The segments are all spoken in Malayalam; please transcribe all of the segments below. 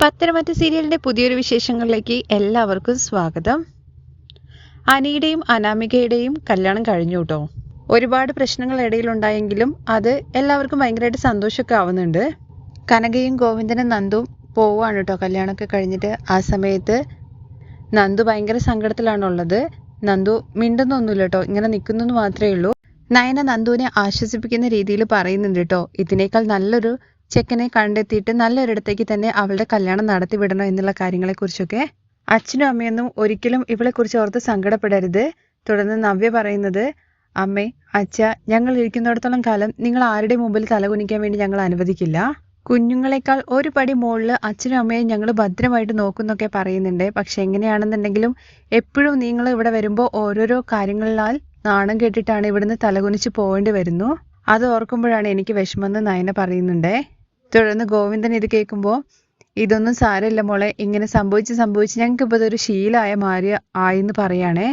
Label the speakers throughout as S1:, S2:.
S1: പത്തനംതിട്ട സീരിയലിന്റെ പുതിയൊരു വിശേഷങ്ങളിലേക്ക് എല്ലാവർക്കും സ്വാഗതം. അനിയുടെയും അനാമികയുടെയും കല്യാണം കഴിഞ്ഞു കേട്ടോ ഒരുപാട് പ്രശ്നങ്ങൾ ഇടയിലുണ്ടായെങ്കിലും അത് എല്ലാവർക്കും ഭയങ്കരമായിട്ട് സന്തോഷമൊക്കെ ആവുന്നുണ്ട്. കനകയും ഗോവിന്ദനും നന്ദും പോവാണ് കേട്ടോ കല്യാണമൊക്കെ കഴിഞ്ഞിട്ട് ആ സമയത്ത് നന്ദു ഭയങ്കര സങ്കടത്തിലാണുള്ളത്. നന്ദു മിണ്ടുന്നൊന്നുമില്ല കേട്ടോ ഇങ്ങനെ നിൽക്കുന്നു മാത്രമേ ഉള്ളൂ. നയന നന്ദുവിനെ ആശ്വസിപ്പിക്കുന്ന രീതിയിൽ പറയുന്നുണ്ട് കേട്ടോ ഇതിനേക്കാൾ നല്ലൊരു ചെക്കനെ കണ്ടെത്തിയിട്ട് നല്ലൊരിടത്തേക്ക് തന്നെ അവളുടെ കല്യാണം നടത്തി വിടണം എന്നുള്ള കാര്യങ്ങളെക്കുറിച്ചൊക്കെ അച്ഛനും അമ്മയൊന്നും ഒരിക്കലും ഇവളെക്കുറിച്ച് ഓർത്ത് സങ്കടപ്പെടരുത്. തുടർന്ന് നവ്യ പറയുന്നത് അമ്മേ അച്ഛ ഞങ്ങൾ ഇരിക്കുന്നിടത്തോളം കാലം നിങ്ങൾ ആരുടെ മുമ്പിൽ തലകുനിക്കാൻ വേണ്ടി ഞങ്ങൾ അനുവദിക്കില്ല? കുഞ്ഞുങ്ങളെക്കാൾ ഒരു പടി മുകളിൽ അച്ഛനും അമ്മയും ഞങ്ങൾ ഭദ്രമായിട്ട് നോക്കുന്നൊക്കെ പറയുന്നുണ്ട്. പക്ഷെ എങ്ങനെയാണെന്നുണ്ടെങ്കിലും എപ്പോഴും നിങ്ങൾ ഇവിടെ വരുമ്പോൾ ഓരോരോ കാര്യങ്ങളിലാൽ നാണം കേട്ടിട്ടാണ് ഇവിടുന്ന് തലകുനിച്ച് പോകേണ്ടി വരുന്നു. അത് ഓർക്കുമ്പോഴാണ് എനിക്ക് വിഷമെന്ന് നയന പറയുന്നുണ്ടേ. തുടർന്ന് ഗോവിന്ദൻ ഇത് കേൾക്കുമ്പോൾ ഇതൊന്നും സാരമില്ല മോളെ ഇങ്ങനെ സംഭവിച്ച് സംഭവിച്ച് ഞങ്ങൾക്ക് ഇപ്പോൾ ഇതൊരു ശീലമായ മാറി ആയെന്ന് പറയാണേ.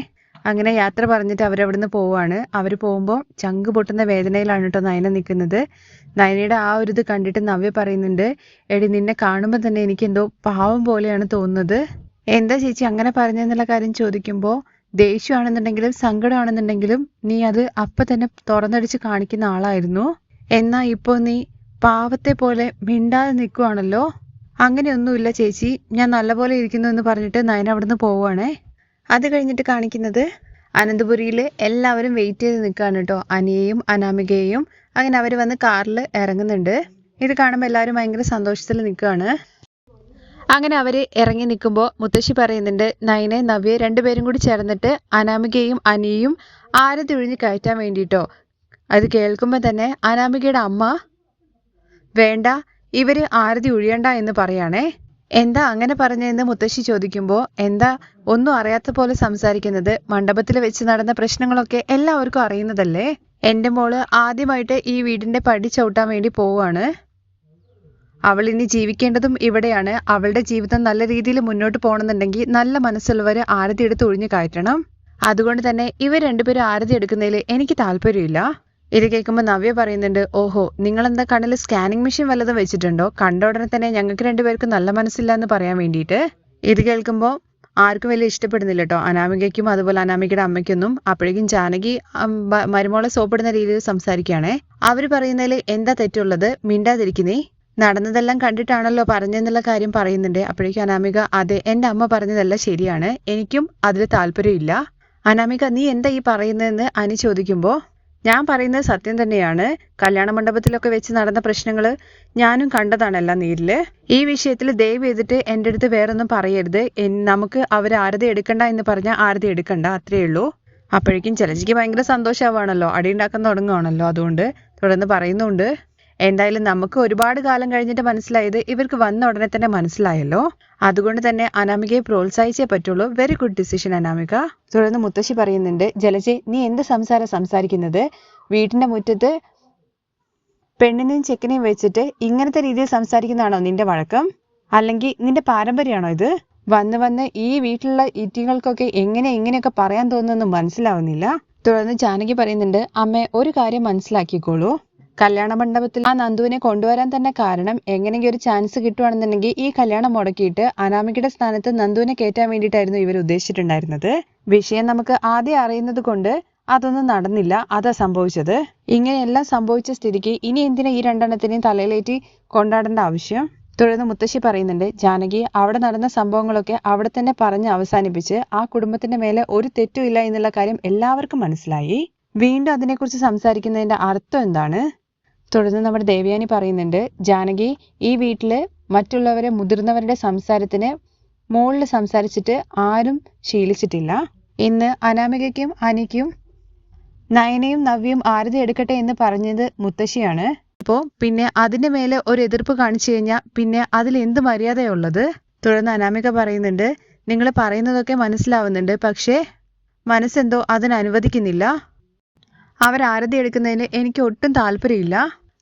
S1: അങ്ങനെ യാത്ര പറഞ്ഞിട്ട് അവരവിടുന്ന് പോവാണ്. അവർ പോകുമ്പോൾ ചങ്ക് പൊട്ടുന്ന വേദനയിലാണ് കേട്ടോ നയന നിൽക്കുന്നത്. നയനയുടെ ആ ഒരു ഇത് കണ്ടിട്ട് നവ്യ പറയുന്നുണ്ട് എടി നിന്നെ കാണുമ്പോൾ തന്നെ എനിക്ക് എന്തോ പാവം പോലെയാണ് തോന്നുന്നത്. എന്താ ചേച്ചി അങ്ങനെ പറഞ്ഞെന്നുള്ള കാര്യം ചോദിക്കുമ്പോൾ ദേഷ്യമാണെന്നുണ്ടെങ്കിലും സങ്കടമാണെന്നുണ്ടെങ്കിലും നീ അത് അപ്പം തന്നെ തുറന്നടിച്ച് കാണിക്കുന്ന ആളായിരുന്നു. എന്നാൽ ഇപ്പോൾ നീ പാവത്തെ പോലെ മിണ്ടാതെ നിൽക്കുവാണല്ലോ അങ്ങനെയൊന്നുമില്ല ചേച്ചി. ഞാൻ നല്ലപോലെ ഇരിക്കുന്നു എന്ന് പറഞ്ഞിട്ട് നയന അവിടുന്ന് പോവുകയാണേ. അത് കഴിഞ്ഞിട്ട് കാണിക്കുന്നത് അനന്തപുരിയിൽ എല്ലാവരും വെയിറ്റ് ചെയ്ത് നിൽക്കുകയാണ് കേട്ടോ. അനിയെയും അനാമികയെയും അങ്ങനെ അവർ വന്ന് കാറിൽ ഇറങ്ങുന്നുണ്ട്. ഇത് കാണുമ്പോൾ എല്ലാവരും ഭയങ്കര സന്തോഷത്തിൽ നിൽക്കുകയാണ്. അങ്ങനെ അവർ ഇറങ്ങി നിൽക്കുമ്പോൾ മുത്തശ്ശി പറയുന്നുണ്ട് നയനെ നവ്യ രണ്ടുപേരും കൂടി ചേർന്നിട്ട് അനാമികയും അനിയും ആരതി ഒഴിഞ്ഞ് കയറ്റാൻ വേണ്ടിയിട്ടോ അത് കേൾക്കുമ്പോൾ തന്നെ അനാമികയുടെ അമ്മ വേണ്ട ഇവർ ആരതി ഒഴിയണ്ട എന്ന് പറയാണേ. എന്താ അങ്ങനെ പറഞ്ഞതെന്ന് മുത്തശ്ശി ചോദിക്കുമ്പോൾ എന്താ ഒന്നും അറിയാത്ത പോലെ സംസാരിക്കുന്നത്? മണ്ഡപത്തിൽ വെച്ച് നടന്ന പ്രശ്നങ്ങളൊക്കെ എല്ലാവർക്കും അറിയുന്നതല്ലേ? എന്റെ മോൾ ആദ്യമായിട്ട് ഈ വീടിന്റെ പടി ചവിട്ടാൻ വേണ്ടി പോവാണ് അവൾ ഇനി ജീവിക്കേണ്ടതും ഇവിടെയാണ്. അവളുടെ ജീവിതം നല്ല രീതിയിൽ മുന്നോട്ട് പോകണമെന്നുണ്ടെങ്കിൽ നല്ല മനസ്സുള്ളവർ ആരതി എടുത്ത് ഒഴിഞ്ഞു കയറ്റണം. അതുകൊണ്ട് തന്നെ ഇവർ രണ്ടുപേരും ആരതി എടുക്കുന്നതിൽ എനിക്ക് താല്പര്യമില്ല. ഇത് കേൾക്കുമ്പോൾ നവ്യ പറയുന്നുണ്ട് ഓഹോ നിങ്ങൾ എന്താ കണ്ണിൽ സ്കാനിങ് മെഷീൻ വല്ലതും വെച്ചിട്ടുണ്ടോ? കണ്ട ഉടനെ തന്നെ ഞങ്ങൾക്ക് രണ്ടുപേർക്കും നല്ല മനസ്സില്ല എന്ന് പറയാൻ വേണ്ടിയിട്ട്. ഇത് കേൾക്കുമ്പോൾ ആർക്കും വലിയ ഇഷ്ടപ്പെടുന്നില്ല കേട്ടോ. അനാമികയ്ക്കും അതുപോലെ അനാമികയുടെ അമ്മയ്ക്കൊന്നും. അപ്പോഴേക്കും ജാനകി മരുമോളെ സോപ്പിടുന്ന രീതിയിൽ സംസാരിക്കുകയാണേ. അവർ പറയുന്നതിൽ എന്താ തെറ്റുള്ളത്? മിണ്ടാതിരിക്കുന്നേ. നടന്നതെല്ലാം കണ്ടിട്ടാണല്ലോ പറഞ്ഞെന്നുള്ള കാര്യം പറയുന്നുണ്ട്. അപ്പോഴേക്കും അനാമിക അതെ എന്റെ അമ്മ പറഞ്ഞതെല്ലാം ശരിയാണ്. എനിക്കും അതിൽ താല്പര്യമില്ല. അനാമിക നീ എന്താ ഈ പറയുന്നതെന്ന് അനി ചോദിക്കുമ്പോൾ ഞാൻ പറയുന്നത് സത്യം തന്നെയാണ്. കല്യാണ മണ്ഡപത്തിലൊക്കെ വെച്ച് നടന്ന പ്രശ്നങ്ങൾ ഞാനും കണ്ടതാണെല്ലാം നേരിൽ. ഈ വിഷയത്തിൽ ദയവ് ചെയ്തിട്ട് എന്റെ അടുത്ത് വേറൊന്നും പറയരുത്. നമുക്ക് അവർ ആരതി എടുക്കണ്ട എന്ന് പറഞ്ഞാൽ ആരതി എടുക്കണ്ട അത്രയേ ഉള്ളൂ. അപ്പോഴേക്കും ചിലച്ചിക്ക് ഭയങ്കര സന്തോഷമാവാണല്ലോ അടി ഉണ്ടാക്കാൻ തുടങ്ങുകയാണല്ലോ അതുകൊണ്ട് തുടർന്ന് പറയുന്നുണ്ട്. എന്തായാലും നമുക്ക് ഒരുപാട് കാലം കഴിഞ്ഞിട്ട് മനസ്സിലായത് ഇവർക്ക് വന്ന ഉടനെ തന്നെ മനസ്സിലായല്ലോ. അതുകൊണ്ട് തന്നെ അനാമികയെ പ്രോത്സാഹിച്ചേ പറ്റുള്ളൂ. Very good decision Anamika. തുടർന്ന് മുത്തശ്ശി പറയുന്നുണ്ട് ജലജെ നീ എന്ത് സംസാരം സംസാരിക്കുന്നത്? വീട്ടിന്റെ മുറ്റത്ത് പെണ്ണിനെയും ചെക്കനെയും വെച്ചിട്ട് ഇങ്ങനത്തെ രീതിയിൽ സംസാരിക്കുന്നതാണോ നിന്റെ വഴക്കം? അല്ലെങ്കിൽ നിന്റെ പാരമ്പര്യമാണോ ഇത്? വന്ന് വന്ന് ഈ വീട്ടിലുള്ള ഇറ്റികൾക്കൊക്കെ എങ്ങനെ ഇങ്ങനെയൊക്കെ പറയാൻ തോന്നുന്നു മനസ്സിലാവുന്നില്ല. തുടർന്ന് ജാനകി പറയുന്നുണ്ട് അമ്മ ഒരു കാര്യം മനസ്സിലാക്കിക്കോളൂ. കല്യാണ മണ്ഡപത്തിൽ ആ നന്ദുവിനെ കൊണ്ടുവരാൻ തന്നെ കാരണം എങ്ങനെയെങ്കിലും ഒരു ചാൻസ് കിട്ടുവാണെന്നുണ്ടെങ്കിൽ ഈ കല്യാണം മുടക്കിയിട്ട് അനാമികയുടെ സ്ഥാനത്ത് നന്ദുവിനെ കയറ്റാൻ വേണ്ടിയിട്ടായിരുന്നു ഇവർ ഉദ്ദേശിച്ചിട്ടുണ്ടായിരുന്നത്. വിഷയം നമുക്ക് ആദ്യം അറിയുന്നത് കൊണ്ട് അതൊന്നും നടന്നില്ല. അതാ സംഭവിച്ചത്. ഇങ്ങനെയെല്ലാം സംഭവിച്ച സ്ഥിതിക്ക് ഇനി എന്തിനാ ഈ രണ്ടെണ്ണത്തിനെയും തലയിലേറ്റി കൊണ്ടാടേണ്ട ആവശ്യം? തുടർന്ന് മുത്തശ്ശി പറയുന്നുണ്ട് ജാനകി അവിടെ നടന്ന സംഭവങ്ങളൊക്കെ അവിടെ തന്നെ പറഞ്ഞ് അവസാനിപ്പിച്ച് ആ കുടുംബത്തിന്റെ മേലെ ഒരു തെറ്റുമില്ല എന്നുള്ള കാര്യം എല്ലാവർക്കും മനസ്സിലായി. വീണ്ടും അതിനെക്കുറിച്ച് സംസാരിക്കുന്നതിന്റെ അർത്ഥം എന്താണ്? തുടർന്ന് നമ്മുടെ ദേവയാനി പറയുന്നുണ്ട് ജാനകി ഈ വീട്ടിൽ മറ്റുള്ളവരെ മുതിർന്നവരുടെ സംസാരത്തിന് മുകളിൽ സംസാരിച്ചിട്ട് ആരും ശീലിച്ചിട്ടില്ല. ഇന്ന് അനാമികയ്ക്കും അനിക്കും നയനയും നവ്യയും ആരതി എടുക്കട്ടെ എന്ന് പറഞ്ഞത് മുത്തശ്ശിയാണ്. അപ്പോ പിന്നെ അതിന്റെ മേലെ ഒരു എതിർപ്പ് കാണിച്ചു കഴിഞ്ഞാൽ പിന്നെ അതിൽ എന്ത് മര്യാദയുള്ളത്? തുടർന്ന് അനാമിക പറയുന്നുണ്ട് നിങ്ങൾ പറയുന്നതൊക്കെ മനസ്സിലാവുന്നുണ്ട് പക്ഷേ മനസ്സെന്തോ അതിനനുവദിക്കുന്നില്ല. അവർ ആരതി എടുക്കുന്നതിന് എനിക്ക് ഒട്ടും താല്പര്യമില്ല.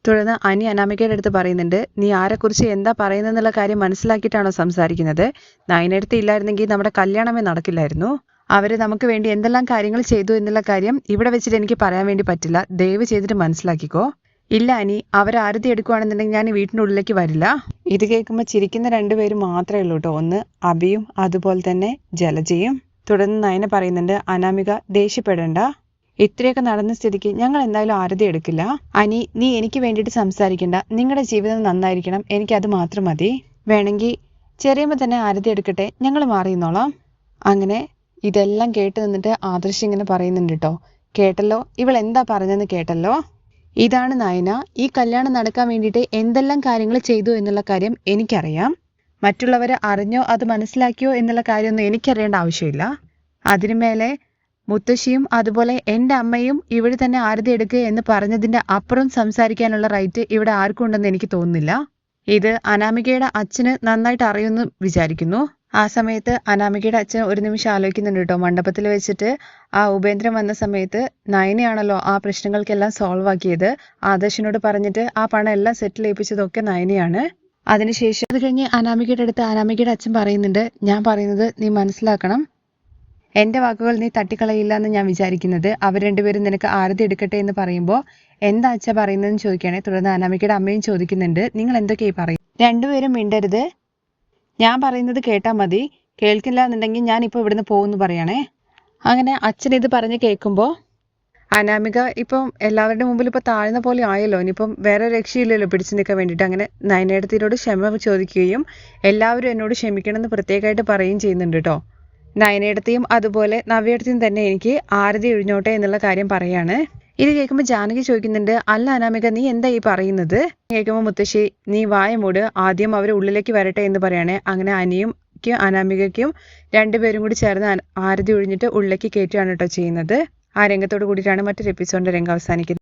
S1: തുടർന്ന് അനി അനാമികയുടെ അടുത്ത് പറയുന്നുണ്ട് നീ ആരെക്കുറിച്ച് എന്താ പറയുന്നെന്നുള്ള കാര്യം മനസ്സിലാക്കിയിട്ടാണോ സംസാരിക്കുന്നത്? നയനടുത്ത് ഇല്ലായിരുന്നെങ്കിൽ നമ്മുടെ കല്യാണമേ നടക്കില്ലായിരുന്നു. അവർ നമുക്ക് വേണ്ടി എന്തെല്ലാം കാര്യങ്ങൾ ചെയ്തു എന്നുള്ള കാര്യം ഇവിടെ വെച്ചിട്ട് എനിക്ക് പറയാൻ വേണ്ടി പറ്റില്ല. ദയവ് ചെയ്തിട്ട് മനസ്സിലാക്കിക്കോ. ഇല്ല അനി. അവർ ആരതി എടുക്കുവാണെന്നുണ്ടെങ്കിൽ ഞാൻ വീട്ടിന്റെ ഉള്ളിലേക്ക് വരില്ല. ഇത് കേൾക്കുമ്പോൾ ചിരിക്കുന്ന രണ്ടുപേരും മാത്രമേ ഉള്ളൂ കേട്ടോ. ഒന്ന് അബിയും അതുപോലെ തന്നെ ജലജയും. തുടർന്ന് നയന പറയുന്നുണ്ട് അനാമിക ദേഷ്യപ്പെടണ്ട. ഇത്രയൊക്കെ നടന്ന സ്ഥിതിക്ക് ഞങ്ങൾ എന്തായാലും ആരതി എടുക്കില്ല. അനി നീ എനിക്ക് വേണ്ടിയിട്ട് സംസാരിക്കണ്ട. നിങ്ങളുടെ ജീവിതം നന്നായിരിക്കണം. എനിക്ക് അത് മാത്രം മതി. വേണമെങ്കിൽ ചെറിയമ്മ തന്നെ ആരതി എടുക്കട്ടെ. ഞങ്ങൾ മാറിയെന്നോളാം അങ്ങനെ ഇതെല്ലാം കേട്ട് നിന്നിട്ട് ആദർശ് ഇങ്ങനെ പറയുന്നുണ്ട് കേട്ടോ കേട്ടല്ലോ? ഇവൾ എന്താ പറഞ്ഞെന്ന് കേട്ടല്ലോ? ഇതാണ് നയന. ഈ കല്യാണം നടക്കാൻ വേണ്ടിയിട്ട് എന്തെല്ലാം കാര്യങ്ങൾ ചെയ്തു എന്നുള്ള കാര്യം എനിക്കറിയാം. മറ്റുള്ളവരെ അറിഞ്ഞോ അത് മനസ്സിലാക്കിയോ എന്നുള്ള കാര്യമൊന്നും എനിക്കറിയേണ്ട ആവശ്യമില്ല. അതിനു മേലെ മുത്തശ്ശിയും അതുപോലെ എന്റെ അമ്മയും ഇവിടെ തന്നെ ആരതി എടുക്കുക എന്ന് പറഞ്ഞതിന്റെ അപ്പുറം സംസാരിക്കാനുള്ള റൈറ്റ് ഇവിടെ ആർക്കും ഉണ്ടെന്ന് എനിക്ക് തോന്നുന്നില്ല. ഇത് അനാമികയുടെ അച്ഛന് നന്നായിട്ട് അറിയുമെന്ന് വിചാരിക്കുന്നു. ആ സമയത്ത് അനാമികയുടെ അച്ഛൻ ഒരു നിമിഷം ആലോചിക്കുന്നുണ്ട് കേട്ടോ. മണ്ഡപത്തിൽ വെച്ചിട്ട് ആ ഉപേന്ദ്രൻ വന്ന സമയത്ത് നയനയാണല്ലോ ആ പ്രശ്നങ്ങൾക്കെല്ലാം സോൾവ് ആക്കിയത്. ആദർശിനോട് പറഞ്ഞിട്ട് ആ പണം എല്ലാം സെറ്റിൽ ഏൽപ്പിച്ചതൊക്കെ നയനയാണ്. അതിനുശേഷം അത് കഴിഞ്ഞ് അനാമികയുടെ അടുത്ത് അനാമികയുടെ അച്ഛൻ പറയുന്നുണ്ട് ഞാൻ പറയുന്നത് നീ മനസ്സിലാക്കണം. എന്റെ വാക്കുകൾ നീ തട്ടിക്കളയില്ല എന്ന് ഞാൻ വിചാരിക്കുന്നത്. അവർ രണ്ടുപേരും നിനക്ക് ആരതി എടുക്കട്ടെ എന്ന് പറയുമ്പോൾ എന്താ അച്ഛ പറയുന്നതെന്ന് ചോദിക്കുകയാണെ? തുടർന്ന് അനാമികയുടെ അമ്മയും ചോദിക്കുന്നുണ്ട് നിങ്ങൾ എന്തൊക്കെയായി പറയും രണ്ടുപേരും മിണ്ടരുത്. ഞാൻ പറയുന്നത് കേട്ടാൽ മതി. കേൾക്കില്ല എന്നുണ്ടെങ്കിൽ ഞാൻ ഇപ്പോൾ ഇവിടുന്ന് പോകുമെന്ന് പറയണേ. അങ്ങനെ അച്ഛൻ ഇത് പറഞ്ഞ് കേൾക്കുമ്പോൾ അനാമിക ഇപ്പം എല്ലാവരുടെ മുമ്പിൽ ഇപ്പോൾ താഴ്ന്ന പോലെ ആയല്ലോ. ഇനിയിപ്പം വേറെ രക്ഷയില്ലല്ലോ പിടിച്ചു നിൽക്കാൻ വേണ്ടിയിട്ട്. അങ്ങനെ നയനേടത്തിനോട് ക്ഷമ ചോദിക്കുകയും എല്ലാവരും എന്നോട് ക്ഷമിക്കണമെന്ന് പ്രത്യേകമായിട്ട് പറയുകയും ചെയ്യുന്നുണ്ട് കേട്ടോ. നയനേടത്തെയും അതുപോലെ നവ്യയുടെയും തന്നെ എനിക്ക് ആരതി ഒഴിഞ്ഞോട്ടെ എന്നുള്ള കാര്യം പറയാണ്. ഇത് കേൾക്കുമ്പോൾ ജാനകി ചോദിക്കുന്നുണ്ട് അല്ല അനാമിക നീ എന്താ ഈ പറയുന്നത്? കേൾക്കുമ്പോൾ മുത്തശ്ശി നീ വായ മൂട് ആദ്യം അവർ ഉള്ളിലേക്ക് വരട്ടെ എന്ന് പറയണേ. അങ്ങനെ അനിയും ക്കും അനാമികയ്ക്കും രണ്ടുപേരും കൂടി ചേർന്ന് ആരതി ഒഴിഞ്ഞിട്ട് ഉള്ളിലേക്ക് കയറ്റുകയാണ് കേട്ടോ ചെയ്യുന്നത്. ആ രംഗത്തോട് കൂടിയിട്ടാണ് മറ്റൊരു എപ്പിസോഡിന്റെ രംഗം അവസാനിക്കുന്നത്.